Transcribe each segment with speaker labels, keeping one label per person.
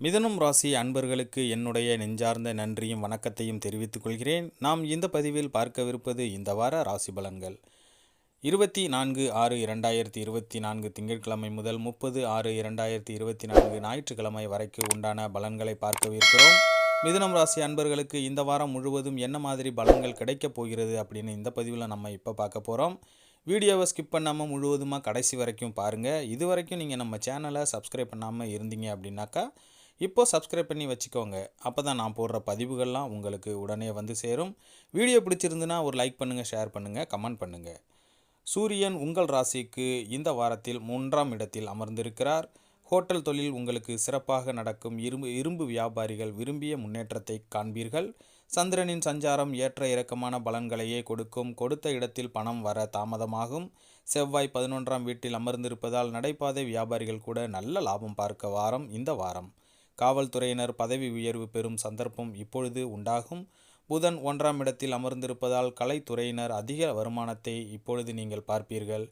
Speaker 1: மிதனம் ராசி அன்பர்களுக்கு என்னுடைய நெஞ்சார்ந்த நன்றியும் வணக்கத்தையும் தெரிவித்துக் கொள்கிறேன். நாம் இந்த பதிவில் பார்க்கவிருப்பது இந்த வார ராசி பலன்கள். இருபத்தி நான்கு ஆறு இரண்டாயிரத்தி இருபத்தி நான்கு திங்கட்கிழமை முதல் முப்பது ஆறு இரண்டாயிரத்தி இருபத்தி நான்கு ஞாயிற்றுக்கிழமை வரைக்கு உண்டான பலன்களை பார்க்கவிருக்கிறோம். மிதுனம் ராசி அன்பர்களுக்கு இந்த வாரம் முழுவதும் என்ன மாதிரி பலன்கள் கிடைக்கப் போகிறது அப்படின்னு இந்த பதிவில் நம்ம இப்போ பார்க்க போகிறோம் வீடியோவை ஸ்கிப் பண்ணாமல் முழுவதுமாக கடைசி வரைக்கும் பாருங்கள் இது வரைக்கும் நீங்கள் நம்ம சேனலை சப்ஸ்கிரைப் பண்ணாமல் இருந்தீங்க அப்படின்னாக்கா இப்போ சப்ஸ்கிரைப் பண்ணி வச்சுக்கோங்க. அப்போ தான் நான் போடுற பதிவுகள்லாம் உங்களுக்கு உடனே வந்து சேரும். வீடியோ பிடிச்சிருந்துன்னா ஒரு லைக் பண்ணுங்கள் ஷேர் பண்ணுங்கள் கமெண்ட் பண்ணுங்கள் சூரியன் உங்கள் ராசிக்கு இந்த வாரத்தில் மூன்றாம் இடத்தில் அமர்ந்திருக்கிறார். ஹோட்டல் தொழில் உங்களுக்கு சிறப்பாக நடக்கும். இரும்பு இரும்பு வியாபாரிகள் விரும்பிய முன்னேற்றத்தை காண்பீர்கள். சந்திரனின் சஞ்சாரம் ஏற்ற இறக்கமான பலன்களையே கொடுக்கும். கொடுத்த இடத்தில் பணம் வர தாமதமாகும். செவ்வாய் பதினொன்றாம் வீட்டில் அமர்ந்திருப்பதால் நடைபாதை வியாபாரிகள் கூட நல்ல லாபம் பார்க்க வாரம் இந்த வாரம். காவல்துறையினர் பதவி உயர்வு பெறும் சந்தர்ப்பம் இப்பொழுது உண்டாகும். புதன் ஒன்றாம் இடத்தில் அமர்ந்திருப்பதால் கலைத்துறையினர் அதிக வருமானத்தை இப்பொழுது நீங்கள் பார்ப்பீர்கள்.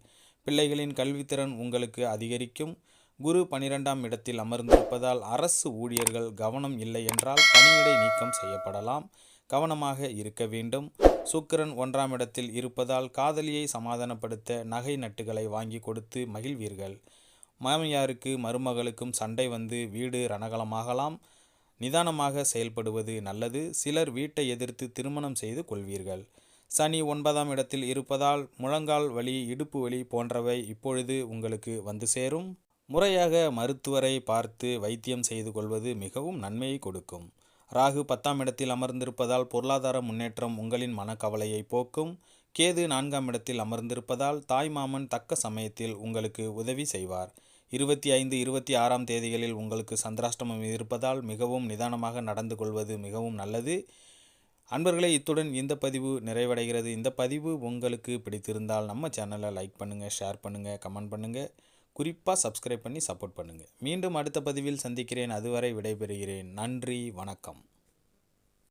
Speaker 1: பிள்ளைகளின் கல்வித்திறன் உங்களுக்கு அதிகரிக்கும். குரு பனிரெண்டாம் இடத்தில் அமர்ந்திருப்பதால் அரசு ஊழியர்கள் கவனம் இல்லை என்றால் பணியிடை நீக்கம் செய்யப்படலாம். கவனமாக இருக்க வேண்டும். சுக்கிரன் ஒன்றாம் இடத்தில் இருப்பதால் காதலியை சமாதானப்படுத்த நகை நட்டுகளை வாங்கி கொடுத்து மகிழ்வீர்கள். மாமியாருக்கு மருமகளுக்கும் சண்டை வந்து வீடு ரணகலமாகலாம் நிதானமாக செயல்படுவது நல்லது. சிலர் வீட்டை எதிர்த்து திருமணம் செய்து கொள்வீர்கள். சனி ஒன்பதாம் இடத்தில் இருப்பதால் முழங்கால் வலி இடுப்பு வலி போன்றவை இப்பொழுது உங்களுக்கு வந்து சேரும். முறையாக மருத்துவரை பார்த்து வைத்தியம் செய்து கொள்வது மிகவும் நன்மையை கொடுக்கும். ராகு பத்தாம் இடத்தில் அமர்ந்திருப்பதால் பொருளாதார முன்னேற்றம் உங்களின் மனக்கவலையை போக்கும். கேது நான்காம் இடத்தில் அமர்ந்திருப்பதால் தாய்மாமன் தக்க சமயத்தில் உங்களுக்கு உதவி செய்வார். இருபத்தி ஐந்து இருபத்தி ஆறாம் தேதிகளில் உங்களுக்கு சந்திராஷ்டமம் இருப்பதால் மிகவும் நிதானமாக நடந்து கொள்வது மிகவும் நல்லது. அன்பர்களே இத்துடன் இந்த பதிவு நிறைவடைகிறது. இந்த பதிவு உங்களுக்கு பிடித்திருந்தால் நம்ம சேனலை லைக் பண்ணுங்கள் ஷேர் பண்ணுங்கள் கமெண்ட் பண்ணுங்கள் குறிப்பாக சப்ஸ்கிரைப் பண்ணி சப்போர்ட் பண்ணுங்கள் மீண்டும் அடுத்த பதிவில் சந்திக்கிறேன். அதுவரை விடைபெறுகிறேன். நன்றி வணக்கம்.